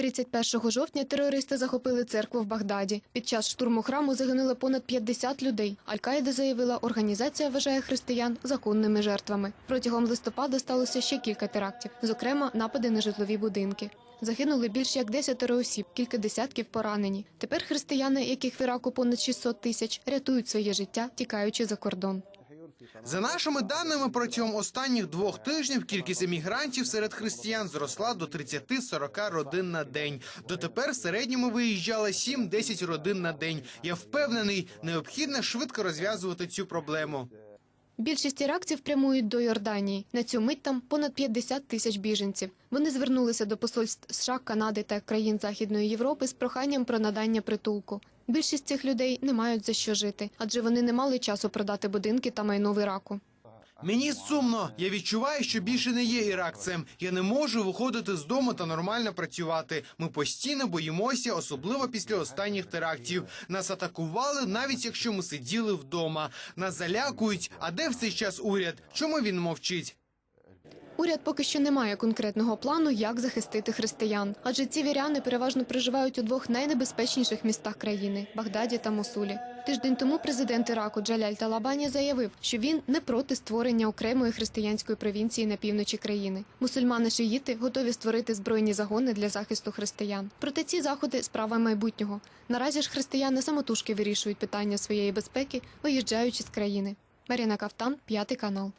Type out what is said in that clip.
31 жовтня терористи захопили церкву в Багдаді. Під час штурму храму загинули понад 50 людей. Аль-Каїда заявила, організація вважає християн законними жертвами. Протягом листопада сталося ще кілька терактів, зокрема напади на житлові будинки. Загинули більш як 10 осіб, кілька десятків поранені. Тепер християни, яких в Іраку понад 600 тисяч, рятують своє життя, тікаючи за кордон. За нашими даними, протягом останніх двох тижнів кількість емігрантів серед християн зросла до 30-40 родин на день. Дотепер в середньому виїжджало 7-10 родин на день. Я впевнений, необхідно швидко розв'язувати цю проблему. Більшість іракців прямують до Йорданії. На цю мить там понад 50 тисяч біженців. Вони звернулися до посольств США, Канади та країн Західної Європи з проханням про надання притулку. Більшість цих людей не мають за що жити, адже вони не мали часу продати будинки та майно в Іраку. Мені сумно. Я відчуваю, що більше не є іракцем. Я не можу виходити з дому та нормально працювати. Ми постійно боїмося, особливо після останніх терактів. Нас атакували, навіть якщо ми сиділи вдома. Нас залякують. А де в цей час уряд? Чому він мовчить? Уряд поки що не має конкретного плану, як захистити християн, адже ці віряни переважно проживають у двох найнебезпечніших містах країни Багдаді та Мосулі. Тиждень тому президент Іраку Джаляль Талабані заявив, що він не проти створення окремої християнської провінції на півночі країни. Мусульмани-шиїти готові створити збройні загони для захисту християн. Проте ці заходи справа майбутнього. Наразі ж християни самотужки вирішують питання своєї безпеки, виїжджаючи з країни. Маріна Кавтан, п'ятий канал.